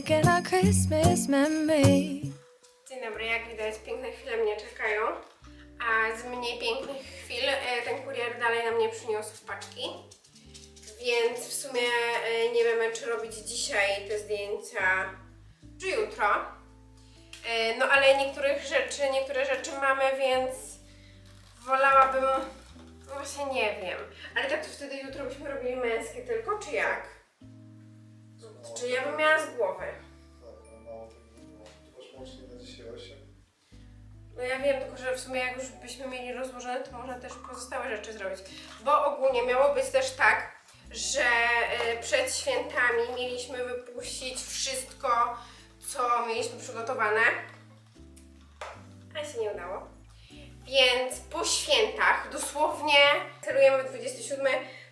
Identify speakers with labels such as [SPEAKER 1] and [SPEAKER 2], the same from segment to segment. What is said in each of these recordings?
[SPEAKER 1] making Christmas memory.
[SPEAKER 2] Dzień dobry, jak widać piękne chwile mnie czekają, a z mniej pięknych chwil e, ten kurier dalej nam nie przyniósł paczki. Więc w sumie e, nie wiemy, czy robić dzisiaj te zdjęcia, czy jutro. E, No ale niektórych rzeczy, niektóre rzeczy mamy, więc wolałabym, no właśnie nie wiem. Ale tak to wtedy jutro byśmy robili męskie tylko, czy jak? Czy ja bym miała z głowy?
[SPEAKER 3] Mało tego było. Ty masz łącznie na dzisiaj 8.
[SPEAKER 2] No ja wiem, tylko że w sumie jak już byśmy mieli rozłożone, to można też pozostałe rzeczy zrobić. Bo ogólnie miało być też tak, że e, przed świętami mieliśmy wypuścić wszystko, co mieliśmy przygotowane. A się nie udało. Więc po świętach, dosłownie celujemy w 27,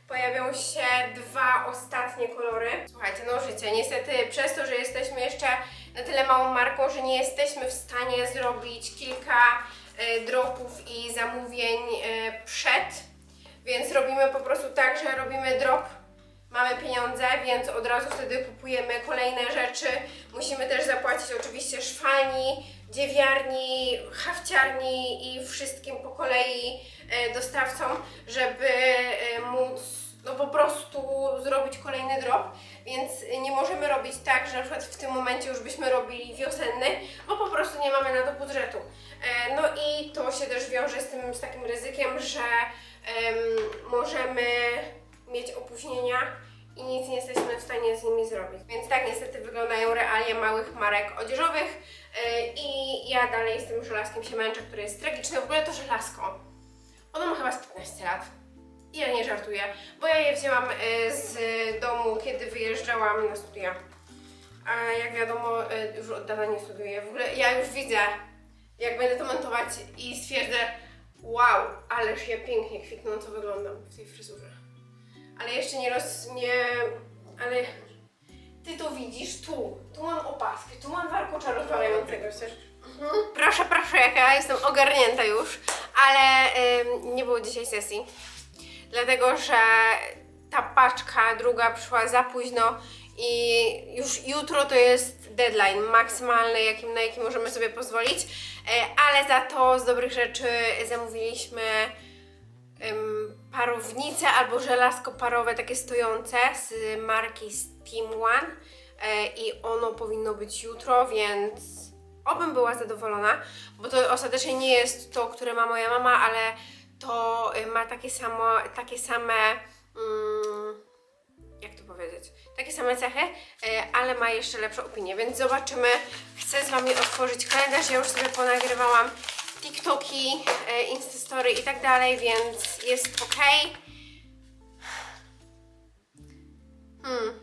[SPEAKER 2] pojawią się dwa ostatnie kolory. Słuchajcie, no życie, niestety przez to, że jesteśmy jeszcze na tyle małą marką, że nie jesteśmy w stanie zrobić kilka e, dropów i zamówień e, przed, więc robimy po prostu tak, że robimy drop, mamy pieniądze, więc od razu wtedy kupujemy kolejne rzeczy. Musimy też zapłacić oczywiście szwalni, dziewiarni, hafciarni i wszystkim po kolei e, dostawcom, żeby e, móc no po prostu zrobić kolejny drop, więc nie możemy robić tak, że na przykład w tym momencie już byśmy robili wiosenny, bo po prostu nie mamy na to budżetu. E, No i to się też wiąże z tym, z takim ryzykiem, że em, możemy mieć opóźnienia i nic nie jesteśmy w stanie z nimi zrobić. Więc tak niestety wyglądają realia małych marek odzieżowych e, i ja dalej z tym żelazkiem się męczę, który jest tragiczny. W ogóle to żelazko, ono ma chyba z 15 lat. I ja nie żartuję, bo ja je wzięłam e, z domu, kiedy wyjeżdżałam na studia. A jak wiadomo, e, już od dawna nie studiuję. W ogóle ja już widzę, jak będę to montować i stwierdzę, wow, ależ ja pięknie kwitnąco wyglądam w tej fryzurze. Ale jeszcze nie roz... nie... ale... Ty to widzisz, tu, tu mam opaskę, tu mam warkocza rozwalającego się. Mhm. Proszę, proszę, jaka ja jestem ogarnięta już, ale ym, nie było dzisiaj sesji, dlatego że ta paczka druga przyszła za późno i już jutro to jest deadline maksymalny, jakim, na jaki możemy sobie pozwolić, e, ale za to z dobrych rzeczy zamówiliśmy parownice albo żelazko parowe takie stojące z marki Steam One e, i ono powinno być jutro, więc obym była zadowolona, bo to ostatecznie nie jest to, które ma moja mama, ale to y, ma takie samo, takie same mm, jak to powiedzieć, takie same cechy, e, ale ma jeszcze lepszą opinię, więc zobaczymy. Chcę z Wami otworzyć kalendarz, ja już sobie ponagrywałam TikToki, e, Instastory i tak dalej, więc jest ok. Hmm.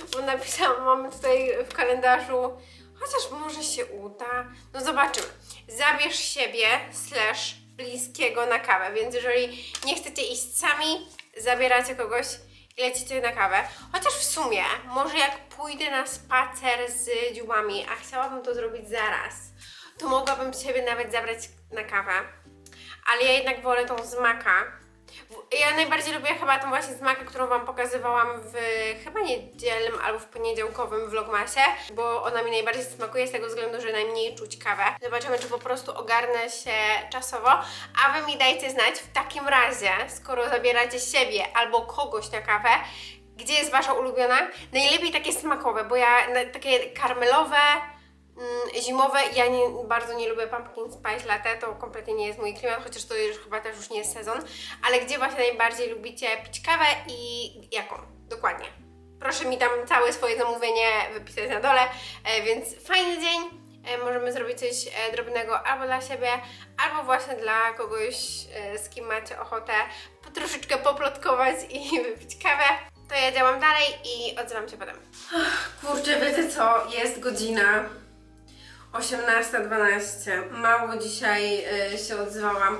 [SPEAKER 2] Bo napisałam, mamy tutaj w kalendarzu, chociaż może się uda. No zobaczymy. Zabierz siebie slash bliskiego na kawę, więc jeżeli nie chcecie iść sami, zabieracie kogoś i lecicie na kawę. Chociaż w sumie, może jak pójdę na spacer z dziubami, a chciałabym to zrobić zaraz, to mogłabym siebie nawet zabrać na kawę. Ale ja jednak wolę tą z maka. Ja najbardziej lubię chyba tą właśnie z maka, którą Wam pokazywałam w chyba niedzielnym albo w poniedziałkowym vlogmasie, bo ona mi najbardziej smakuje z tego względu, że najmniej czuć kawę. Zobaczymy, czy po prostu ogarnę się czasowo, a Wy mi dajcie znać w takim razie, skoro zabieracie siebie albo kogoś na kawę, gdzie jest Wasza ulubiona? Najlepiej takie smakowe, bo ja takie karmelowe, zimowe, ja nie, bardzo nie lubię pumpkin spice latte, to kompletnie nie jest mój klimat, chociaż to już chyba też już nie jest sezon, ale gdzie właśnie najbardziej lubicie pić kawę i jaką? Dokładnie. Proszę mi tam całe swoje zamówienie wypisać na dole, e, więc fajny dzień, e, możemy zrobić coś e, drobnego albo dla siebie, albo właśnie dla kogoś, z kim macie ochotę troszeczkę poplotkować i wypić kawę. To ja działam dalej i odzywam się potem. Kurczę, wiecie co? Jest godzina 18.12. Mało dzisiaj y, się odzywałam,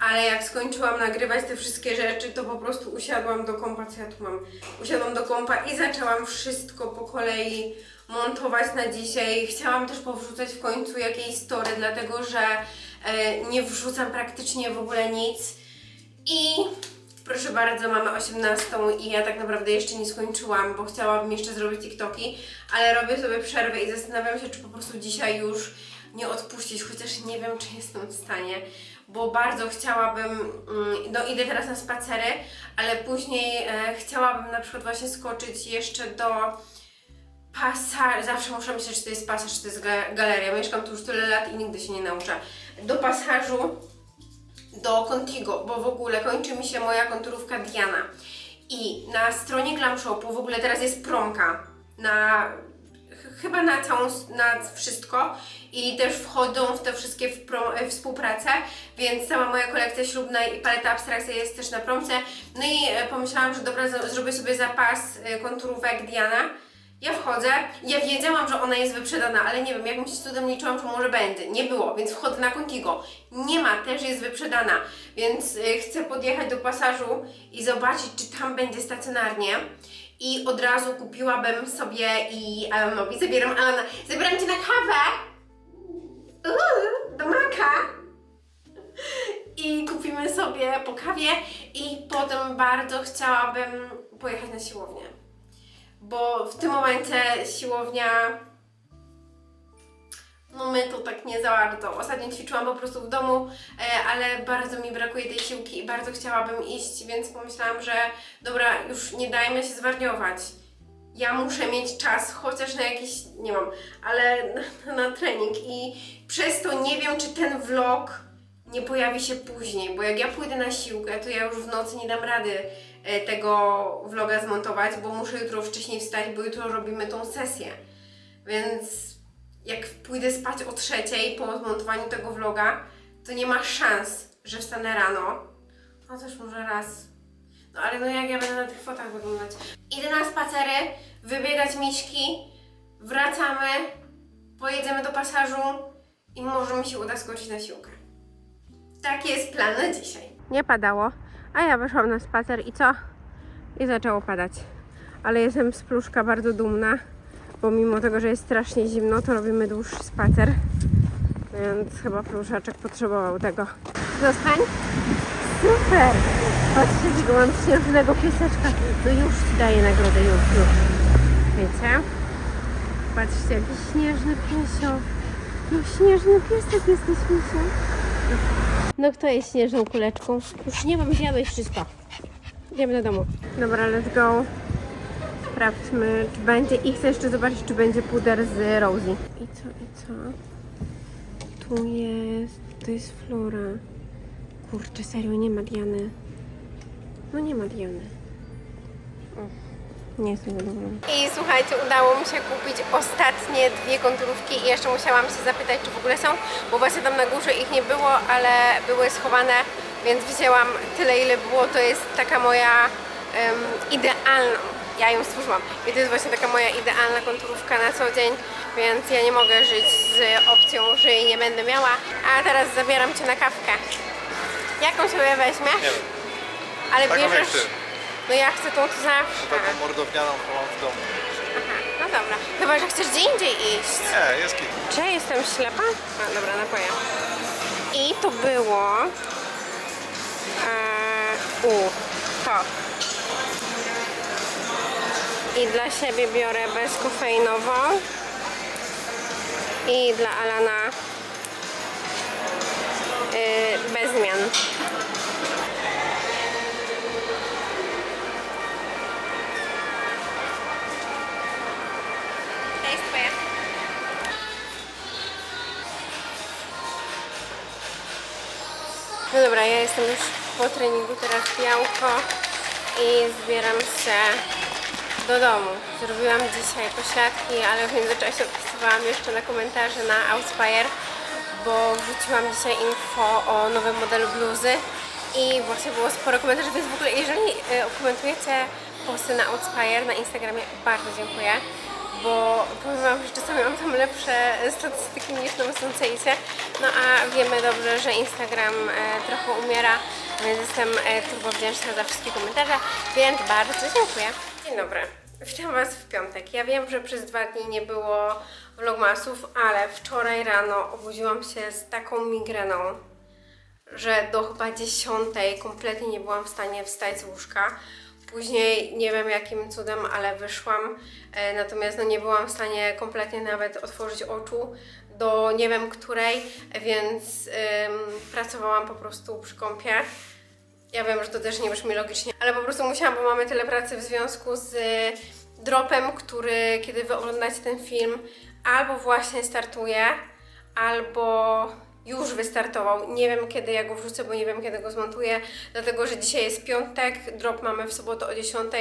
[SPEAKER 2] ale jak skończyłam nagrywać te wszystkie rzeczy, to po prostu usiadłam do kompa, co ja tu mam? Usiadłam do kompa i zaczęłam wszystko po kolei montować na dzisiaj. Chciałam też powrzucać w końcu jakieś story, dlatego że e, nie wrzucam praktycznie w ogóle nic. I Proszę bardzo, mamy 18 i ja tak naprawdę jeszcze nie skończyłam, bo chciałabym jeszcze zrobić TikToki, ale robię sobie przerwę i zastanawiam się, czy po prostu dzisiaj już nie odpuścić, chociaż nie wiem, czy jestem w stanie, bo bardzo chciałabym, mm, no idę teraz na spacery, ale później e, chciałabym na przykład właśnie skoczyć jeszcze do pasaż, zawsze muszę myśleć, czy to jest pasaż, czy to jest ga- galeria. Mieszkam tu już tyle lat i nigdy się nie nauczę. Do pasażu do Contigo, bo w ogóle kończy mi się moja konturówka Diana. I na stronie Glam Shopu w ogóle teraz jest promka na ch- chyba na całą, na wszystko i też wchodzą w te wszystkie e, współprace, więc cała moja kolekcja ślubna i paleta abstrakcja jest też na promce. No i e, pomyślałam, że dobra, zrobię sobie zapas e, konturówek Diana. Ja wchodzę, ja wiedziałam, że ona jest wyprzedana, ale nie wiem, jakimś cudem liczyłam, że może będzie. Nie było, więc wchodzę na Contigo. Nie ma, też jest wyprzedana, więc y, chcę podjechać do pasażu i zobaczyć, czy tam będzie stacjonarnie. I od razu kupiłabym sobie i Alanowi zabieram Alana. Zabieram Cię na kawę! Uuu, do maka! I kupimy sobie po kawie i potem bardzo chciałabym pojechać na siłownię bo w tym momencie siłownia no my to tak nie za bardzo. Ostatnio ćwiczyłam po prostu w domu, e, ale bardzo mi brakuje tej siłki i bardzo chciałabym iść, więc pomyślałam, że dobra, już nie dajmy się zwariować. Ja muszę mieć czas, chociaż na jakiś, nie mam, ale na, na trening i przez to nie wiem, czy ten vlog nie pojawi się później, bo jak ja pójdę na siłkę, to ja już w nocy nie dam rady tego vloga zmontować, bo muszę jutro wcześniej wstać, bo jutro robimy tą sesję. Więc jak pójdę spać o trzeciej po zmontowaniu tego vloga, to nie ma szans, że wstanę rano. Chociaż może raz. No ale no jak ja będę na tych fotach wyglądać? Idę na spacery, wybiegać miśki, wracamy, pojedziemy do pasażu i może mi się uda skoczyć na siłkę. Taki jest plan na dzisiaj. Nie padało, a ja wyszłam na spacer i co? I zaczęło padać. Ale jestem z pluszka bardzo dumna, bo mimo tego, że jest strasznie zimno, to robimy dłuższy spacer. Więc chyba pluszaczek potrzebował tego. Zostań. Super! Patrzcie, jakiego mam śnieżnego pieseczka. No już Ci daję nagrodę, już, już. Wiecie? Patrzcie, jaki śnieżny piesio. No śnieżny piesek jesteś, misio. No kto jest śnieżną kuleczką? Już nie mam, zjadłeś wszystko. Idziemy do domu. Dobra, let's go. Sprawdźmy, czy będzie. I chcę jeszcze zobaczyć, czy będzie puder z Rosie. I co, i co? Tu jest. To jest Flora. Kurczę, serio, nie ma Diany. No nie ma Diany. Nie jestem zadowolona. I słuchajcie, udało mi się kupić ostatnie dwie konturówki i jeszcze musiałam się zapytać, czy w ogóle są, bo właśnie tam na górze ich nie było, ale były schowane, więc wzięłam tyle, ile było. To jest taka moja em, idealna, ja ją stworzyłam. I to jest właśnie taka moja idealna konturówka na co dzień, więc ja nie mogę żyć z opcją, że jej nie będę miała. A teraz zabieram Cię na kawkę. Jaką sobie weźmie?
[SPEAKER 3] Nie wiem.
[SPEAKER 2] Ale
[SPEAKER 3] Taką jak
[SPEAKER 2] bierzesz...
[SPEAKER 3] ty.
[SPEAKER 2] No ja chcę tą co zawsze.
[SPEAKER 3] Taką mordownianą mam w domu.
[SPEAKER 2] Aha, no dobra. Chyba, że chcesz gdzie indziej iść.
[SPEAKER 3] Nie, jest kit.
[SPEAKER 2] Czy ja jestem ślepa? A, dobra, napoję. I to było... E, u, to. I dla siebie biorę bezkofeinową. I dla Alana y, bez zmian. No dobra, ja jestem już po treningu, teraz białko i zbieram się do domu. Zrobiłam dzisiaj pośladki, ale w międzyczasie odpisywałam jeszcze na komentarze na Outspire, bo wrzuciłam dzisiaj info o nowym modelu bluzy i właśnie było sporo komentarzy, więc w ogóle jeżeli e, komentujecie posty na Outspire na Instagramie, bardzo dziękuję bo powiem Wam, że czasami mam tam lepsze statystyki niż na Senseicie. No a wiemy dobrze, że Instagram e, trochę umiera, więc jestem e, turbo wdzięczna za wszystkie komentarze, więc bardzo dziękuję. Dzień dobry. Witam Was w piątek. Ja wiem, że przez dwa dni nie było vlogmasów, ale wczoraj rano obudziłam się z taką migreną, że do chyba 10 kompletnie nie byłam w stanie wstać z łóżka. Później nie wiem jakim cudem, ale wyszłam, natomiast no nie byłam w stanie kompletnie nawet otworzyć oczu do nie wiem której, więc ym, pracowałam po prostu przy kąpie. Ja wiem, że to też nie brzmi logicznie, ale po prostu musiałam, bo mamy tyle pracy w związku z y, dropem, który kiedy wy oglądacie ten film, albo właśnie startuje, albo już wystartował. Nie wiem kiedy ja go wrzucę, bo nie wiem kiedy go zmontuję, dlatego że dzisiaj jest piątek, drop mamy w sobotę o 10,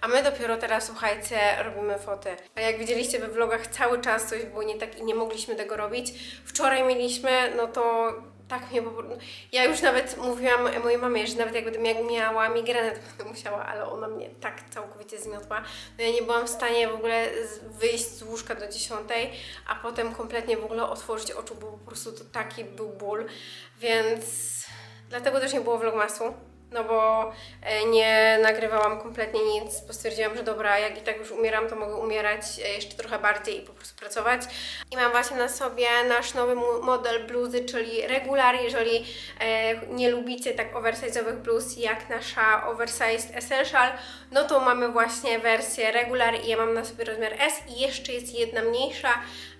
[SPEAKER 2] a my dopiero teraz, słuchajcie, robimy foty. A jak widzieliście we vlogach, cały czas coś było nie tak i nie mogliśmy tego robić. Wczoraj mieliśmy, no to tak mnie po prostu... Ja już nawet mówiłam mojej mamie, że nawet jak miała migrenę, to będę musiała, ale ona mnie tak całkowicie zmiotła. No ja nie byłam w stanie w ogóle wyjść z łóżka do 10, a potem kompletnie w ogóle otworzyć oczu, bo po prostu to taki był ból, więc dlatego też nie było vlogmasu. No bo e, nie nagrywałam kompletnie nic, bo stwierdziłam, że dobra, jak i tak już umieram, to mogę umierać e, jeszcze trochę bardziej i po prostu pracować. I mam właśnie na sobie nasz nowy model bluzy, czyli regular. Jeżeli e, nie lubicie tak oversize'owych bluz jak nasza oversized essential, no to mamy właśnie wersję regular i ja mam na sobie rozmiar S i jeszcze jest jedna mniejsza,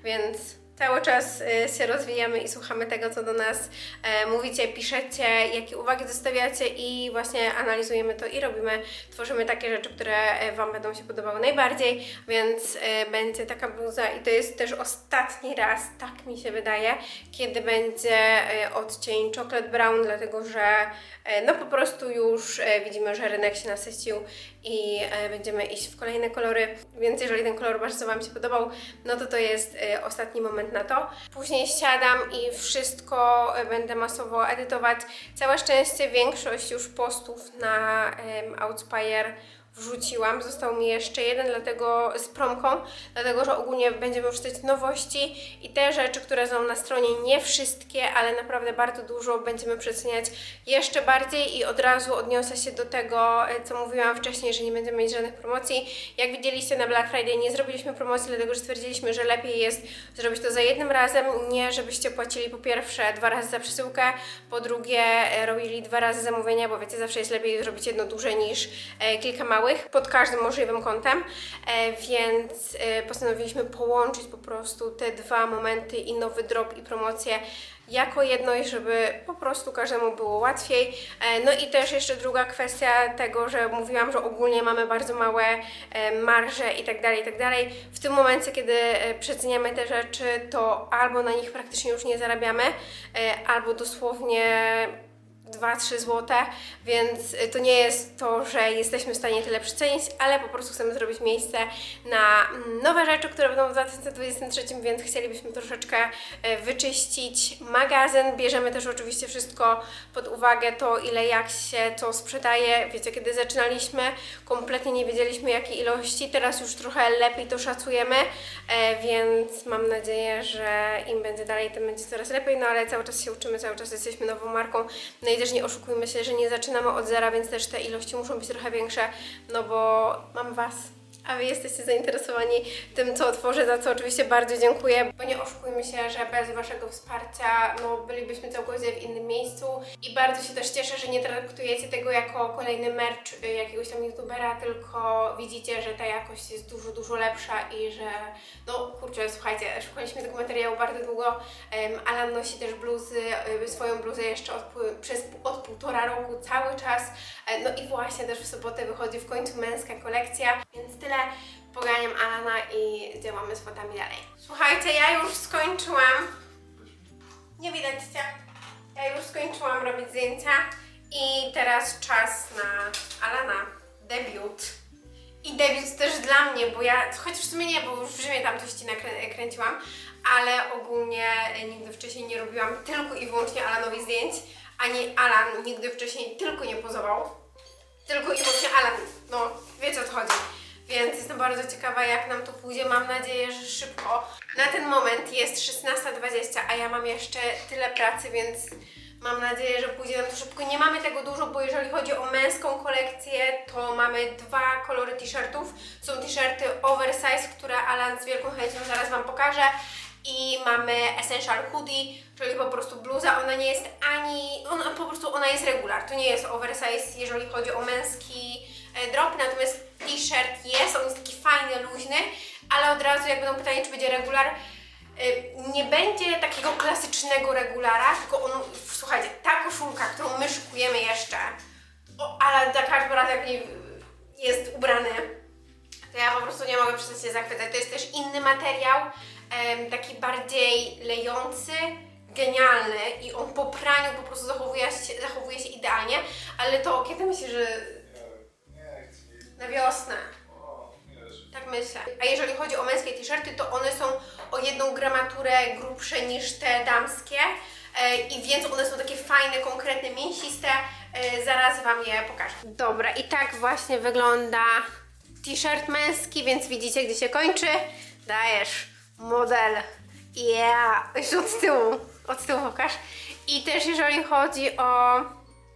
[SPEAKER 2] więc cały czas e, się rozwijamy i słuchamy tego, co do nas e, mówicie, piszecie, jakie uwagi zostawiacie i właśnie analizujemy to i robimy, tworzymy takie rzeczy, które e, Wam będą się podobały najbardziej, więc e, będzie taka bluza i to jest też ostatni raz, tak mi się wydaje, kiedy będzie odcień chocolate brown, dlatego że no po prostu już widzimy, że rynek się nasycił i e, będziemy iść w kolejne kolory, więc jeżeli ten kolor bardzo Wam się podobał, no to to jest e, ostatni moment na to. Później siadam i wszystko e, będę masowo edytować. Całe szczęście większość już postów na Outspire wrzuciłam. Został mi jeszcze jeden dlatego z promką, dlatego że ogólnie będziemy wrzucać nowości i te rzeczy, które są na stronie, nie wszystkie, ale naprawdę bardzo dużo będziemy przeceniać jeszcze bardziej i od razu odniosę się do tego, e, co mówiłam wcześniej, że nie będziemy mieć żadnych promocji. Jak widzieliście na Black Friday nie zrobiliśmy promocji, dlatego że stwierdziliśmy, że lepiej jest zrobić to za jednym razem, nie żebyście płacili po pierwsze dwa razy za przesyłkę, po drugie e, robili dwa razy zamówienia, bo wiecie, zawsze jest lepiej zrobić jedno duże niż e, kilka małych pod każdym możliwym kątem, e, więc e, postanowiliśmy połączyć po prostu te dwa momenty i nowy drop i promocję jako jedność, żeby po prostu każdemu było łatwiej. E, No i też jeszcze druga kwestia tego, że mówiłam, że ogólnie mamy bardzo małe marże i tak dalej, i tak dalej. W tym momencie, kiedy przeceniamy te rzeczy, to albo na nich praktycznie już nie zarabiamy, albo dosłownie 2-3 złote, więc y, to nie jest to, że jesteśmy w stanie tyle przecenić, ale po prostu chcemy zrobić miejsce na mm, nowe rzeczy, które będą w 2023, więc chcielibyśmy troszeczkę e, wyczyścić magazyn. Bierzemy też oczywiście wszystko pod uwagę, to ile jak się to sprzedaje. Wiecie, kiedy zaczynaliśmy, kompletnie nie wiedzieliśmy jakiej ilości, teraz już trochę lepiej to szacujemy, e, więc mam nadzieję, że im będzie dalej, tym będzie coraz lepiej, no ale cały czas się uczymy, cały czas jesteśmy nową marką, no i też nie oszukujmy się, że nie zaczynamy od zera, więc też te ilości muszą być trochę większe, no bo mam Was, a Wy jesteście zainteresowani tym, co otworzę, za co oczywiście bardzo dziękuję, bo nie oszukujmy się, że bez Waszego wsparcia, no bylibyśmy całkowicie w innym miejscu i bardzo się też cieszę, że nie traktujecie tego jako kolejny merch y, jakiegoś tam youtubera, tylko widzicie, że ta jakość jest dużo, dużo lepsza i że, no kurczę, słuchajcie, szukaliśmy tego materiału bardzo długo, Em, Alan nosi też bluzy, y, swoją bluzę jeszcze od, przez, od półtora roku cały czas. E, No i właśnie też w sobotę wychodzi w końcu męska kolekcja, więc tyle. Poganiam Alana i działamy z fotami dalej. Słuchajcie, ja już skończyłam. Nie widać cię. Ja już skończyłam robić zdjęcia i teraz czas na Alana. Debiut. I debiut też dla mnie, bo ja, chociaż w sumie nie, bo już w Rzymie tam coś Ci kręciłam, ale ogólnie nigdy wcześniej nie robiłam tylko i wyłącznie Alanowi zdjęć, ani Alan nigdy wcześniej tylko nie pozował. Tylko i wyłącznie Alan, no wiecie o co chodzi. Więc jestem bardzo ciekawa jak nam to pójdzie, mam nadzieję, że szybko. Na ten moment jest 16.20, a ja mam jeszcze tyle pracy, więc Mam nadzieję, że pójdzie nam to szybko. Nie mamy tego dużo, bo jeżeli chodzi o męską kolekcję, to mamy dwa kolory t-shirtów. Są t-shirty oversize, które Alan z wielką chęcią zaraz Wam pokaże. i mamy Essential Hoodie, czyli po prostu bluza, ona nie jest ani, ona po prostu ona jest regular, to nie jest oversize, jeżeli chodzi o męski drop, natomiast t-shirt jest, on jest taki fajny, luźny, ale od razu jak będą pytanie, czy będzie regular, y, nie będzie takiego klasycznego regulara, tylko on, słuchajcie, ta koszulka, którą my szykujemy jeszcze, o, ale za każdym razem jak jest ubrany, to ja po prostu nie mogę przestać się zachwycać. To jest też inny materiał, taki bardziej lejący, genialny i on po praniu po prostu zachowuje się, zachowuje się idealnie, ale to kiedy myślę, że. Na wiosnę. Tak myślę. A jeżeli chodzi o męskie t-shirty, to one są o jedną gramaturę grubsze niż te damskie e, i więc one są takie fajne, konkretne, mięsiste. E, zaraz Wam je pokażę. Dobra, i tak właśnie wygląda t-shirt męski, więc widzicie, gdzie się kończy. Dajesz model. Yeah! Jeszcze od tyłu. Od tyłu pokaż. I też jeżeli chodzi o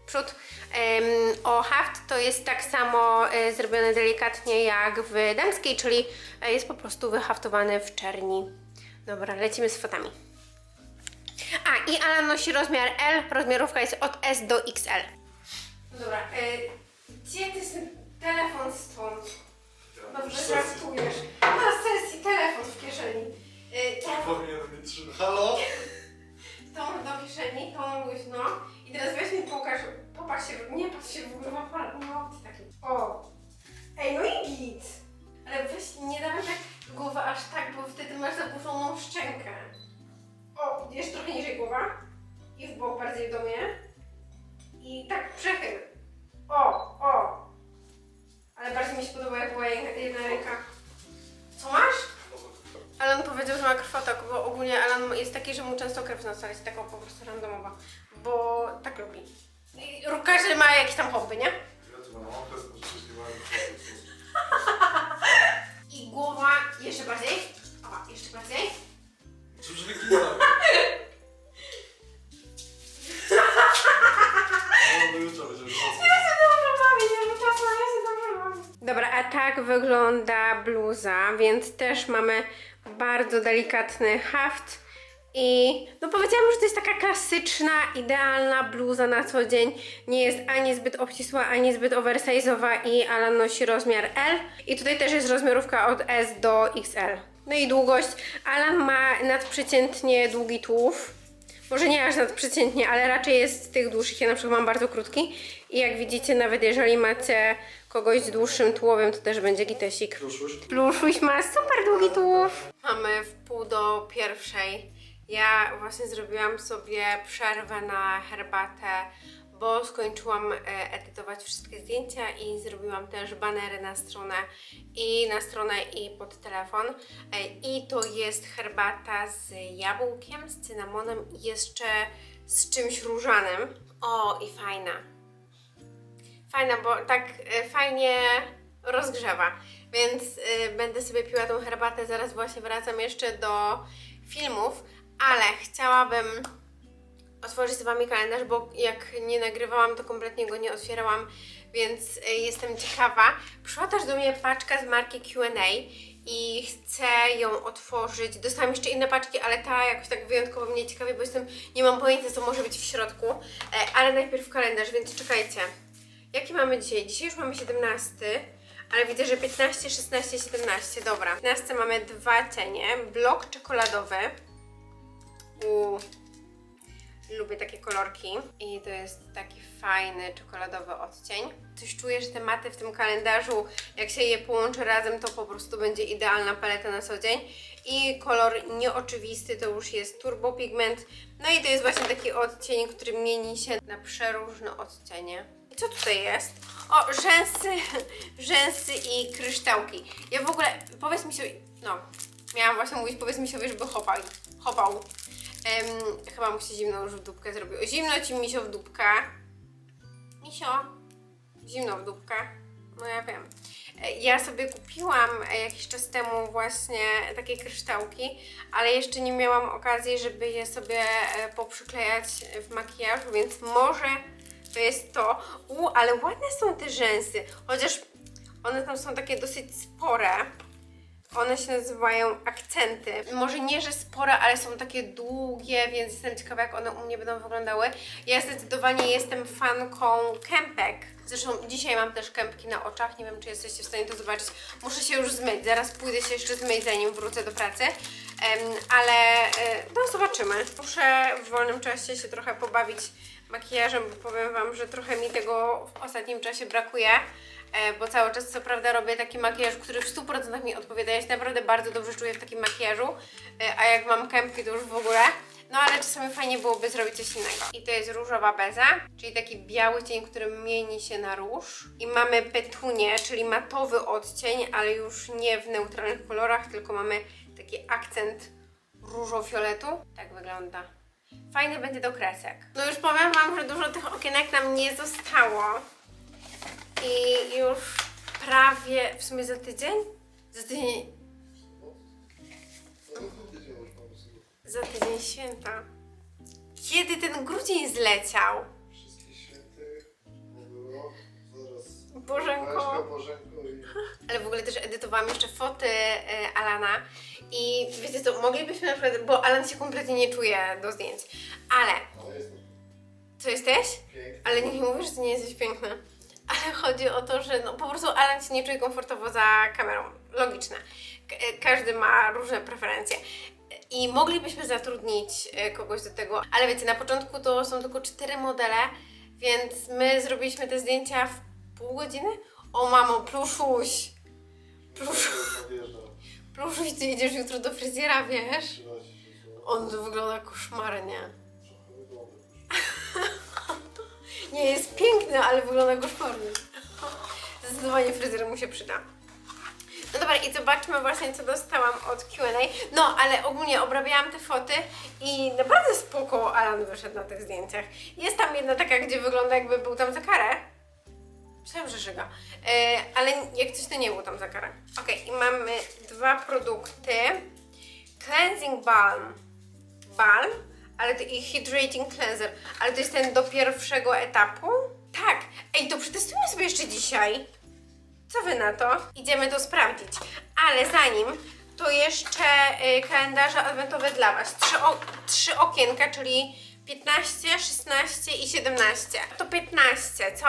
[SPEAKER 2] przód o haft to jest tak samo e, zrobione delikatnie jak w damskiej, czyli e, jest po prostu wyhaftowany w czerni. Dobra, lecimy z fotami. A, i Alan nosi rozmiar L, rozmiarówka jest od S do XL. Dobra, e, gdzie ty jest ten telefon stąd? No,
[SPEAKER 3] Masz sesję.
[SPEAKER 2] żartujesz. Na sesji telefon w kieszeni.
[SPEAKER 3] Tak
[SPEAKER 2] to,
[SPEAKER 3] powinien być. Halo?
[SPEAKER 2] Tą do kieszeni, tą luźno. I teraz weź mi pokaż, popatrz się, nie patrz się w ogóle ma opcji takiej. O! Ej, no i git! Ale weź, nie dawaj tak głowa aż tak, bo wtedy masz zaburzoną szczękę. O, jeszcze trochę niżej głowa. I w bok bardziej do mnie. I tak przechyl. O, o! Ale bardziej mi się podoba, jak była jedna ręka. Co masz? Alan powiedział, że ma krwotok, bo ogólnie Alan jest taki, że mu często krew z nosa jest taka po prostu randomowa, bo tak lubi. I każdy ma jakieś tam hobby, nie?
[SPEAKER 3] Ja mam.
[SPEAKER 2] I głowa jeszcze bardziej. O, jeszcze bardziej.
[SPEAKER 3] Co już wyginałem? No, do jutra będziemy
[SPEAKER 2] Dobra, a tak wygląda bluza, więc też mamy bardzo delikatny haft i no powiedziałam, że to jest taka klasyczna, idealna bluza na co dzień. Nie jest ani zbyt obcisła, ani zbyt oversize'owa i Alan nosi rozmiar L. I tutaj też jest rozmiarówka od S do XL. No i długość. Alan ma nadprzeciętnie długi tułów. Może nie aż nadprzeciętnie, ale raczej jest z tych dłuższych. Ja na przykład mam bardzo krótki i jak widzicie, nawet jeżeli macie kogoś z dłuższym tułowiem, to też będzie gitesik.
[SPEAKER 3] Ruszysz?
[SPEAKER 2] Pluszuś ma super długi tułów. Mamy w pół do pierwszej. Ja właśnie zrobiłam sobie przerwę na herbatę, bo skończyłam e, edytować wszystkie zdjęcia i zrobiłam też banery na stronę i na stronę i pod telefon. E, I to jest herbata z jabłkiem, z cynamonem i jeszcze z czymś różanym. O, i fajna. Fajna, bo tak e, fajnie rozgrzewa. Więc y, będę sobie piła tą herbatę. Zaraz właśnie wracam jeszcze do filmów, ale chciałabym otworzyć z Wami kalendarz, bo jak nie nagrywałam, to kompletnie go nie otwierałam, więc y, jestem ciekawa. Przyszła też do mnie paczka z marki Q&A i chcę ją otworzyć. Dostałam jeszcze inne paczki, ale ta jakoś tak wyjątkowo mnie ciekawi, bo jestem, nie mam pojęcia, co może być w środku, e, ale najpierw kalendarz, więc czekajcie. Jaki mamy dzisiaj? Dzisiaj już mamy 17, ale widzę, że 15, 16, 17. Dobra. W 15 mamy dwa cienie. Blok czekoladowy. U. Lubię takie kolorki. I to jest taki fajny czekoladowy odcień. Coś czuję, że te maty w tym kalendarzu, jak się je połączy razem, to po prostu będzie idealna paleta na co dzień. I kolor nieoczywisty to już jest turbo pigment. No i to jest właśnie taki odcień, który mieni się na przeróżne odcienie. I co tutaj jest? O, rzęsy, rzęsy i kryształki. Ja w ogóle, powiedz mi sobie, no, miałam właśnie mówić, powiedz mi sobie, żeby chopał. chopał. Em, chyba mu się zimno już w dupkę zrobiło. Zimno ci misio w dupkę. Misio, zimno w dupkę. No ja wiem. E, Ja sobie kupiłam e, jakiś czas temu właśnie takie kryształki, ale jeszcze nie miałam okazji, żeby je sobie e, poprzyklejać w makijażu, więc może to jest to. U, ale ładne są te rzęsy, chociaż one tam są takie dosyć spore. One się nazywają akcenty. Może nie, że spore, ale są takie długie, więc jestem ciekawa, jak one u mnie będą wyglądały. Ja zdecydowanie jestem fanką kępek. Zresztą dzisiaj mam też kępki na oczach. Nie wiem, czy jesteście w stanie to zobaczyć. Muszę się już zmyć. Zaraz pójdę się jeszcze zmyć, zanim wrócę do pracy. Ale e, no zobaczymy. Muszę w wolnym czasie się trochę pobawić makijażem, bo powiem Wam, że trochę mi tego w ostatnim czasie brakuje. E, bo cały czas co prawda robię taki makijaż, który w 100% mi odpowiada. Ja się naprawdę bardzo dobrze czuję w takim makijażu, e, a jak mam kępki to już w ogóle. No ale czasami fajnie byłoby zrobić coś innego. I to jest różowa beza, czyli taki biały cień, który mieni się na róż. I mamy petunię, czyli matowy odcień, ale już nie w neutralnych kolorach, tylko mamy taki akcent różo-fioletu. Tak wygląda. Fajny będzie do kresek. No już powiem Wam, że dużo tych okienek nam nie zostało. I już prawie, w sumie za tydzień? Za tydzień, za tydzień święta. Kiedy ten grudzień zleciał?
[SPEAKER 3] Wszystkich świętych nie było. Zaraz.
[SPEAKER 2] Bożenko.
[SPEAKER 3] Bożenko i...
[SPEAKER 2] Ale w ogóle też edytowałam jeszcze foty e, Alana i wiecie co, moglibyśmy na przykład, bo Alan się kompletnie nie czuje do zdjęć, ale, co jesteś? Ale nie mówisz, że nie jesteś piękna. Ale chodzi o to, że no po prostu Alan się nie czuje komfortowo za kamerą. Logiczne. E, każdy ma różne preferencje. I moglibyśmy zatrudnić e, kogoś do tego, ale wiecie, na początku to są tylko cztery modele, więc my zrobiliśmy te zdjęcia w pół godziny. O mamo, pluszuś! Plusz, Pluszuś, ty idziesz jutro do fryzjera, wiesz?
[SPEAKER 3] 13 się zło.
[SPEAKER 2] On wygląda koszmarnie. Nie, jest piękny, ale wygląda koszmarnie. Zdecydowanie fryzjer mu się przyda. No dobra, i zobaczmy właśnie, co dostałam od Q&A. No, ale ogólnie obrabiałam te foty i naprawdę spoko Alan wyszedł na tych zdjęciach. Jest tam jedna taka, gdzie wygląda jakby był tam za karę. Myślałam, że szyga. E, ale jak coś to nie był tam za karę. Okej, i mamy dwa produkty. Cleansing Balm. Balm, ale to i Hydrating Cleanser. Ale to jest ten do pierwszego etapu? Tak. Ej, to przetestujmy sobie jeszcze dzisiaj. Co wy na to? Idziemy to sprawdzić. Ale zanim, to jeszcze y, kalendarze adwentowe dla Was. Trzy, o, trzy okienka, czyli 15, 16 i 17. To 15, co?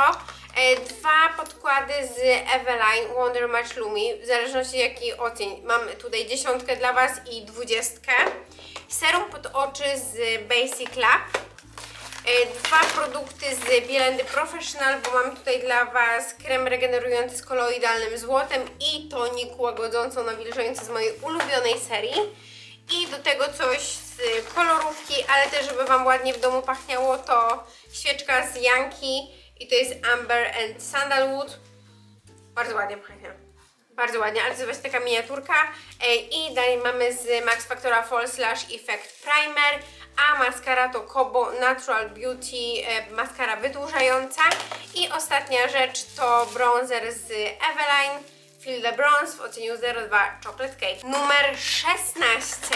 [SPEAKER 2] E, dwa podkłady z Eveline Wonder Match Lumi, w zależności jaki odcień. Mam tutaj dziesiątkę dla Was i dwudziestkę. Serum pod oczy z Basic Lab. E, Dwa produkty z Bielendy Professional, bo mam tutaj dla Was krem regenerujący z koloidalnym złotem i tonik łagodząco-nawilżający z mojej ulubionej serii. I do tego coś z kolorówki, ale też żeby Wam ładnie w domu pachniało, to świeczka z Yankee i to jest Amber and Sandalwood. Bardzo ładnie pachnie. Bardzo ładnie, ale to jest właśnie taka miniaturka. I dalej mamy z Max Factora Fall Slash Effect Primer, a maskara to Kobo Natural Beauty e, maskara wydłużająca. I ostatnia rzecz to bronzer z Eveline Feel the Bronze w odcieniu 02 Chocolate Cake. Numer 16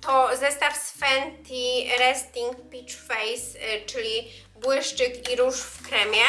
[SPEAKER 2] to zestaw z Fenty Resting Peach Face, y, czyli błyszczyk i róż w kremie.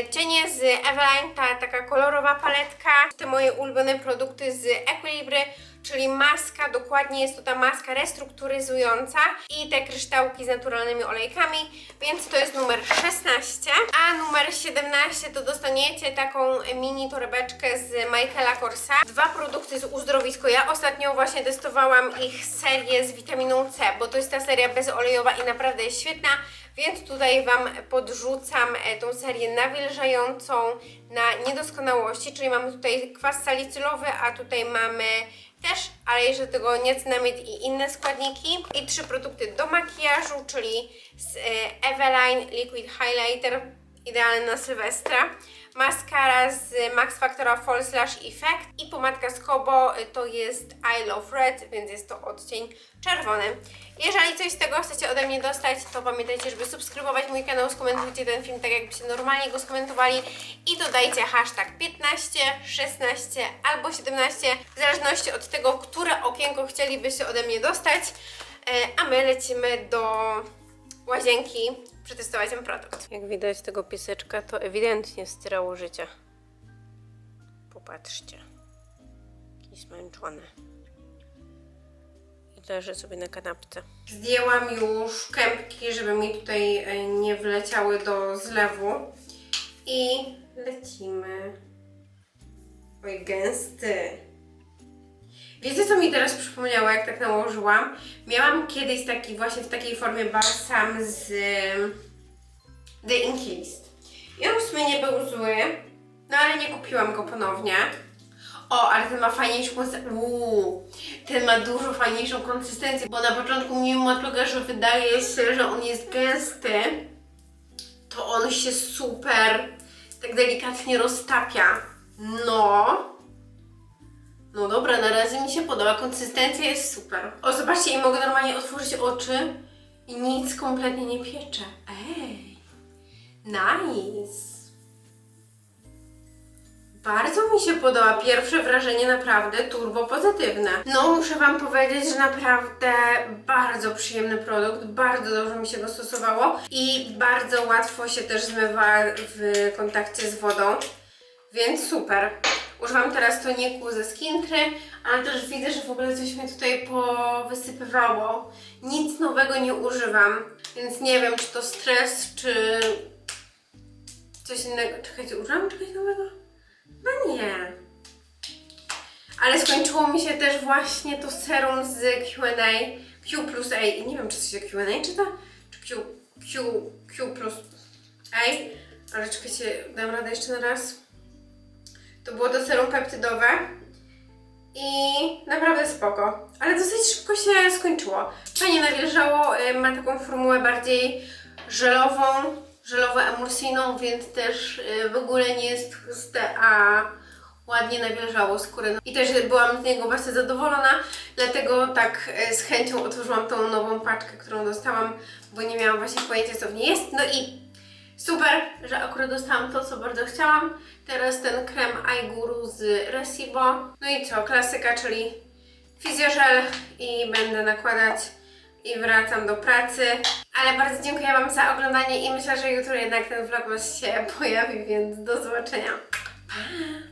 [SPEAKER 2] Y, Cienie z Eveline, ta taka kolorowa paletka. Te moje ulubione produkty z Equilibry, czyli maska, dokładnie jest to ta maska restrukturyzująca i te kryształki z naturalnymi olejkami, więc to jest numer 16. A numer 17 to dostaniecie taką mini torebeczkę z Michaela Korsa. Dwa produkty z uzdrowisko. Ja ostatnio właśnie testowałam ich serię z witaminą C, bo to jest ta seria bezolejowa i naprawdę jest świetna. Więc tutaj Wam podrzucam e, tą serię nawilżającą na niedoskonałości, czyli mamy tutaj kwas salicylowy, a tutaj mamy też, ale jeszcze do tego niacinamid i inne składniki. I trzy produkty do makijażu, czyli z e, Eveline Liquid Highlighter, idealny na Sylwestra. Maskara z Max Factora Fall Slash Effect i pomadka z Kobo y, to jest I Love Red, więc jest to odcień czerwony. Jeżeli coś z tego chcecie ode mnie dostać, to pamiętajcie, żeby subskrybować mój kanał, skomentujcie ten film tak jakbyście normalnie go skomentowali i dodajcie hashtag 15, 16 albo 17, w zależności od tego, które okienko chcielibyście ode mnie dostać, E, a my lecimy do łazienki przetestować ten produkt. Jak widać tego pieseczka, to ewidentnie styrało życie. Popatrzcie. i zmęczony. I leżę sobie na kanapce. Zdjęłam już kępki, żeby mi tutaj e, nie wleciały do zlewu. I lecimy. Oj, gęsty. Wiecie, co mi teraz przypomniało, jak tak nałożyłam? Miałam kiedyś taki właśnie w takiej formie balsam z The Ink. I on w sumie nie był zły, no ale nie kupiłam go ponownie. O, ale ten ma fajniejszą ten ma dużo fajniejszą konsystencję, bo na początku mimo tego, że wydaje się, że on jest gęsty, to on się super tak delikatnie roztapia. No. No dobra, na razie mi się podoba. Konsystencja jest super. O, zobaczcie, i mogę normalnie otworzyć oczy i nic kompletnie nie piecze. Ej, nice. Bardzo mi się podoba. Pierwsze wrażenie naprawdę turbo pozytywne. No, muszę Wam powiedzieć, że naprawdę bardzo przyjemny produkt. Bardzo dobrze mi się go stosowało i bardzo łatwo się też zmywa w kontakcie z wodą. Więc super. Używam teraz toniku ze Skintry, ale też widzę, że w ogóle coś mnie tutaj powysypywało. Nic nowego nie używam, więc nie wiem, czy to stres, czy coś innego. Czekajcie, używam czegoś nowego? No nie. Ale skończyło mi się też właśnie to serum z Q&A, Q plus A. Nie wiem, czy to się Q&A czyta, czy Q, Q, Q plus A. Ale czekajcie, dam radę jeszcze na raz. To było to serum peptydowe i naprawdę spoko. Ale dosyć szybko się skończyło. Fajnie nawilżało, y, ma taką formułę bardziej żelową, żelowo-emulsyjną, więc też y, w ogóle nie jest tłuste, a ładnie nawilżało skórę. I też byłam z niego właśnie zadowolona, dlatego tak y, z chęcią otworzyłam tą nową paczkę, którą dostałam, bo nie miałam właśnie pojęcia co w niej jest. No i Super, że akurat dostałam to, co bardzo chciałam. Teraz ten krem iGuru z Resibo. No i co, klasyka, czyli fizjożel i będę nakładać i wracam do pracy. Ale bardzo dziękuję Wam za oglądanie i myślę, że jutro jednak ten vlogmas się pojawi, więc do zobaczenia. Pa!